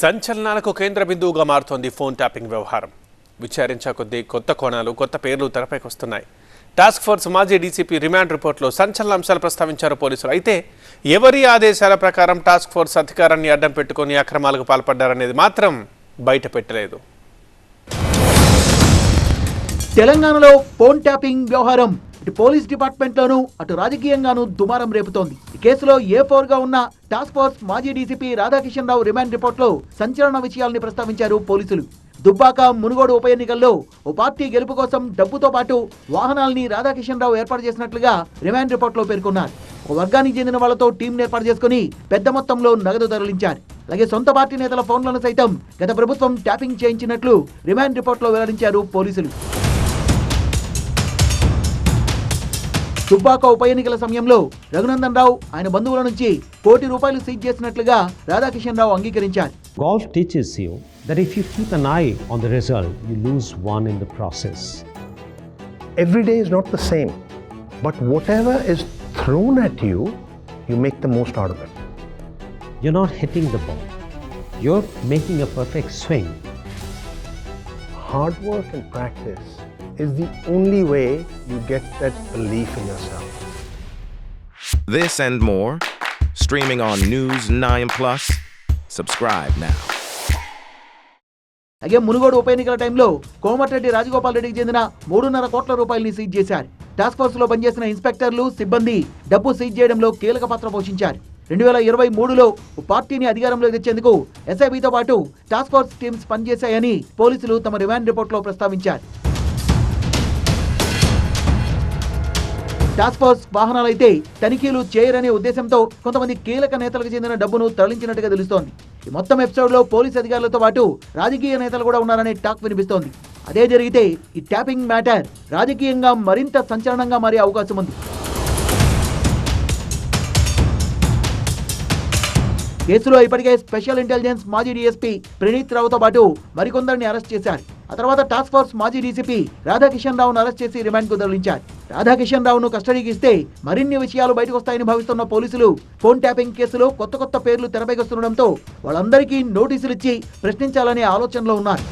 సంచలనాలకు కేంద్ర బిందువుగా మారుతోంది ఫోన్ ట్యాపింగ్ వ్యవహారం. విచారించా కొద్దీ కొత్త కోణాలు కొత్త పేర్లు తెరపైకి వస్తున్నాయి. టాస్క్ ఫోర్స్ మాజీ డీసీపీ రిమాండ్ రిపోర్ట్లో సంచలన అంశాలు ప్రస్తావించారు పోలీసులు. అయితే ఎవరి ఆదేశాల ప్రకారం టాస్క్ ఫోర్స్ అధికారాన్ని అడ్డం పెట్టుకుని అక్రమాలకు పాల్పడ్డారనేది మాత్రం బయట పెట్టలేదు. తెలంగాణలో ఫోన్ ట్యాపింగ్ వ్యవహారం ఇటు పోలీస్ డిపార్ట్మెంట్ లోను అటు రాజకీయంగానూ దుమారం రేపుతోంది. ఈ కేసులో ఏ ఫోర్గా ఉన్న టాస్క్ ఫోర్స్ మాజీ డీసీపీ రాధాకిషన్ రావు రిమాండ్ రిపోర్ట్లో సంచలన విషయాల్ని ప్రస్తావించారు పోలీసులు. దుబ్బాక మునుగోడు ఉప ఎన్నికల్లో ఓ పార్టీ గెలుపు కోసం డబ్బుతో పాటు వాహనాల్ని రాధాకిషన్ రావు ఏర్పాటు చేసినట్లుగా రిమాండ్ రిపోర్ట్లో పేర్కొన్నారు. ఒక వర్గానికి చెందిన వాళ్ళతో టీం ఏర్పాటు చేసుకుని పెద్ద మొత్తంలో నగదు తరలించారు. అలాగే సొంత పార్టీ నేతల ఫోన్లను సైతం గత ప్రభుత్వం ట్యాపింగ్ చేయించినట్లు రిమాండ్ రిపోర్ట్లో వెల్లడించారు పోలీసులు. దుబ్బాక ఉప ఎన్నికల సమయంలో రఘునందన్ రావు ఆయన బంధువుల నుంచి కోటి రూపాయలు సీజ్ చేసినట్లుగా రాధాకిషన్ రావు అంగీకరించారు Golf teaches you that if you keep an eye on the result, you lose one in the process. every day is not the same, but whatever is thrown at you, you make the most out of it. You're not hitting the ball, you're making a perfect swing. Hard work and practice is the only way you get that belief in yourself. This and more, streaming on News 9 Plus. Subscribe now. అలాగే మునుగోడు ఉప ఎన్నికల టైంలో కోమటిరెడ్డి రాజగోపాల్ రెడ్డికి చెందిన మూడున్నర కోట్ల రూపాయలని seize చేశారు టాస్క్ ఫోర్స్లో పనిచేసిన ఇన్స్పెక్టర్లు సిబ్బంది డబ్బు సీజ్ చేయడంలో కీలక పాత్ర పోషించారు రెండు వేల ఇరవై మూడులో పార్టీని అధికారంలోకి తెచ్చేందుకు ఎస్ఐబితో పాటు టాస్క్ ఫోర్స్ టీమ్స్ పనిచేశాయని పోలీసులు తమ రిమాండ్ రిపోర్ట్లో ప్రస్తావించారు టాస్క్ ఫోర్స్ వాహనాలైతే తనిఖీలు చేయరనే ఉద్దేశంతో కొంతమంది కీలక నేతలకు చెందిన డబ్బును తరలించినట్టుగా తెలుస్తోంది. ఈ మొత్తం ఎపిసోడ్లో పోలీస్ అధికారులతో పాటు రాజకీయ నేతలు కూడా ఉన్నారనే టాక్ వినిపిస్తోంది. అదే జరిగితే ఈ ట్యాపింగ్ మ్యాటర్ రాజకీయంగా మరింత సంచలనంగా మారే అవకాశం ఉంది. కేసులో ఇప్పటికే స్పెషల్ ఇంటెలిజెన్స్ మాజీ డీఎస్పీ ప్రణీత్ రావుతో పాటు మరికొందరిని అరెస్ట్ చేశారు. ఆ తర్వాత టాస్క్ ఫోర్స్ మాజీ డీసీపీ రాధాకిషన్ రావును అరెస్ట్ చేసి రిమాండ్కు తరలించారు. రాధాకిషన్ రావును కస్టడీకి ఇస్తే మరిన్ని విషయాలు బయటకు వస్తాయని భావిస్తున్న పోలీసులు ఫోన్ ట్యాపింగ్ కేసులో కొత్త కొత్త పేర్లు తెరపైకొస్తుండడంతో వాళ్ళందరికీ నోటీసులు ఇచ్చి ప్రశ్నించాలనే ఆలోచనలో ఉన్నారు.